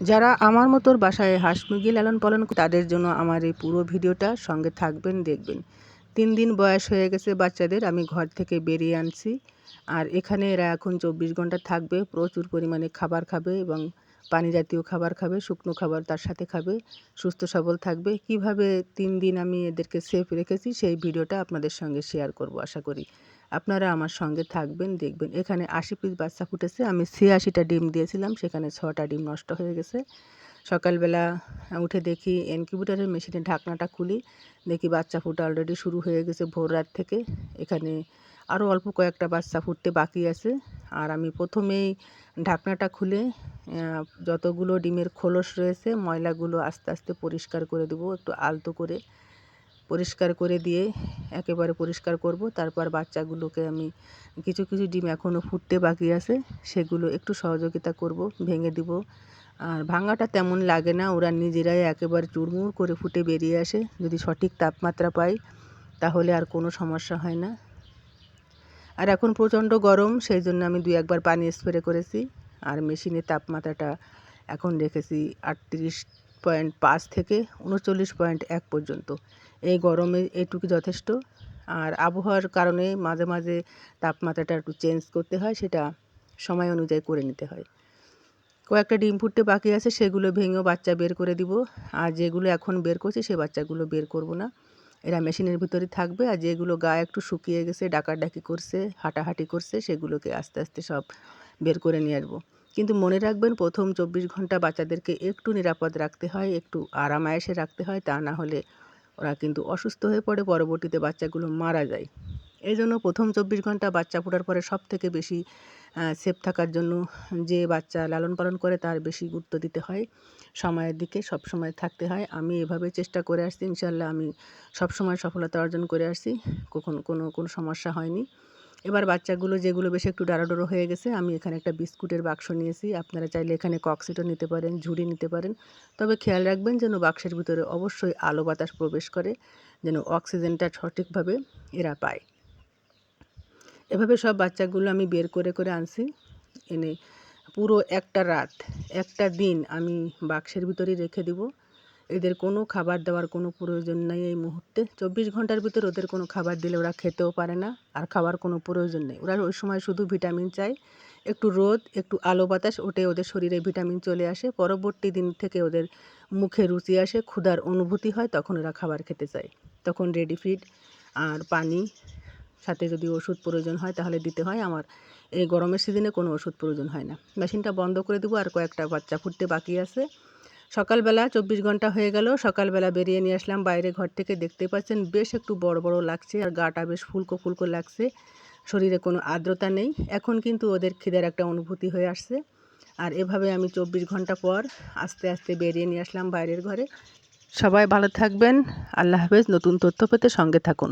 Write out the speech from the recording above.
যারা আমার মতোর বাসায় হাঁস, মুরগি লালন পালন তাদের জন্য আমার এই পুরো ভিডিওটা সঙ্গে থাকবেন, দেখবেন। তিন দিন বয়স হয়ে গেছে বাচ্চাদের, আমি ঘর থেকে বেরিয়ে আনছি। আর এখানে এরা এখন চব্বিশ ঘণ্টা থাকবে, প্রচুর পরিমাণে খাবার খাবে এবং পানি জাতীয় খাবার খাবে, শুকনো খাবার তার সাথে খাবে, সুস্থ সবল থাকবে। কীভাবে তিন দিন আমি এদেরকে সেফ রেখেছি, সেই ভিডিওটা আপনাদের সঙ্গে শেয়ার করব, আশা করি। আপনারা আমার সঙ্গে থাকবেন, দেখবেন। এখানে আশি পিস বাচ্চা ফুটেছে, আমি ছিয়াশিটা ডিম দিয়েছিলাম, সেখানে ছটা ডিম নষ্ট হয়ে গেছে। সকালবেলা উঠে দেখি ইনকিউবেটারের মেশিনে ঢাকনাটা খুলি, দেখি বাচ্চা ফুটা অলরেডি শুরু হয়ে গেছে ভোর রাত থেকে। এখানে আরও অল্প কয়েকটা বাচ্চা ফুটতে বাকি আছে। আর আমি প্রথমেই ঢাকনাটা খুলে যতগুলো ডিমের খোলস রয়েছে, ময়লাগুলো আস্তে আস্তে পরিষ্কার করে দেবো, একটু আলতো করে। পরিষ্কার করে দিয়ে একেবারে পরিষ্কার করব। তারপর বাচ্চাগুলোকে আমি কিছু কিছু ডিম এখনও ফুটতে বাকি আছে, সেগুলো একটু সহযোগিতা করব, ভেঙে দিব। আর ভাঙাটা তেমন লাগে না, ওরা নিজেরাই একেবারে চুরমুর করে ফুটে বেরিয়ে আসে। যদি সঠিক তাপমাত্রা পাই, তাহলে আর কোনো সমস্যা হয় না। আর এখন প্রচণ্ড গরম, সেই জন্য আমি দুই একবার পানি স্প্রে করেছি। আর মেশিনের তাপমাত্রাটা এখন রেখেছি আটত্রিশ পয়েন্ট পাঁচ থেকে উনচল্লিশ পয়েন্ট এক পর্যন্ত। এই গরমে এটুকু যথেষ্ট। আর আবহাওয়ার কারণে মাঝে মাঝে তাপমাত্রাটা একটু চেঞ্জ করতে হয়, সেটা সময় অনুযায়ী করে নিতে হয়। কয়েকটা ডিম ফুটতে বাকি আছে, সেগুলো ভেঙেও বাচ্চা বের করে দিব। আর যেগুলো এখন বের করছি, সে বাচ্চাগুলো বের করব না। এরা মেশিনের ভিতরে থাকবে, আর যেগুলো গায়ে একটু শুকিয়ে গেছে, ডাকাডাকি করছে, হাঁটাহাঁটি করছে, সেগুলোকে আস্তে আস্তে সব বের করে নিয়ে আসব। কিন্তু মনে রাখবেন, প্রথম চব্বিশ ঘণ্টা বাচ্চাদেরকে একটু নিরাপদ রাখতে হয়, একটু আরাম আয়েসে রাখতে হয়, তা না হলে ওরা কিন্তু অসুস্থ হয়ে পড়ে, পরবর্তীতে বাচ্চাগুলো মারা যায়। এই জন্য প্রথম চব্বিশ ঘণ্টা বাচ্চা ফোটার পরে সব থেকে বেশি সেফ থাকার জন্য যে বাচ্চা লালন পালন করে তার বেশি গুরুত্ব দিতে হয়। সময়ের দিকে সব সময় থাকতে হয়। আমি এভাবে চেষ্টা করে আসছি ইনশাল্লাহ আমি সব সময় সফলতা অর্জন করে আসছি। কখন কোনো কোনো সমস্যা হয়নি। এবার বাচ্চাগুলো যেগুলো বেশি একটু ডাড়াডোড়ো হয়ে গেছে, আমি এখানে একটা বিস্কুটের বাক্স নিয়েছি। আপনারা চাইলে এখানে কক্সিটও নিতে পারেন, ঝুড়ি নিতে পারেন। তবে খেয়াল রাখবেন যেন বাক্সের ভিতরে অবশ্যই আলো বাতাস প্রবেশ করে, যেন অক্সিজেনটা সঠিকভাবে এরা পায়। এভাবে সব বাচ্চাগুলো আমি বের করে করে আনছি। এনে পুরো একটা রাত, একটা দিন আমি বাক্সের ভিতরেই রেখে দিব। এদের কোনো খাবার দেওয়ার কোনো প্রয়োজন নেই এই মুহূর্তে। চব্বিশ ঘণ্টার ভিতর ওদের কোনো খাবার দিলে ওরা খেতেও পারে না, আর খাবার কোনো প্রয়োজন নেই। ওরা ওই সময় শুধু ভিটামিন চায়। একটু রোদ, একটু আলো বাতাস ওটে ওদের শরীরে ভিটামিন চলে আসে। পরবর্তী দিন থেকে ওদের মুখে রুচি আসে, ক্ষুধার অনুভূতি হয়, তখন ওরা খাবার খেতে চায়। তখন রেডি ফিড আর পানি সাথে যদি ওষুধ প্রয়োজন হয়, তাহলে দিতে হয়। আমার এই গরমের সিজনে কোনো ওষুধ প্রয়োজন হয় না। মেশিনটা বন্ধ করে দেবো, আর কয়েকটা বাচ্চা ফুটতে বাকি আছে। সকালবেলা চব্বিশ ঘণ্টা হয়ে গেল। সকালবেলা বেরিয়ে নিয়ে আসলাম বাইরে ঘর থেকে। দেখতে পাচ্ছেন বেশ একটু বড় বড় লাগছে আর গাটা বেশ ফুলকো ফুলকো লাগছে। শরীরে কোনো আর্দ্রতা নেই। এখন কিন্তু ওদের খিদের একটা অনুভূতি হয়ে আসছে। আর এভাবে আমি চব্বিশ ঘণ্টা পর আস্তে আস্তে বেরিয়ে নিয়ে আসলাম বাইরের ঘরে। সবাই ভালো থাকবেন। আল্লাহ হাফেজ। নতুন তথ্য পেতে সঙ্গে থাকুন।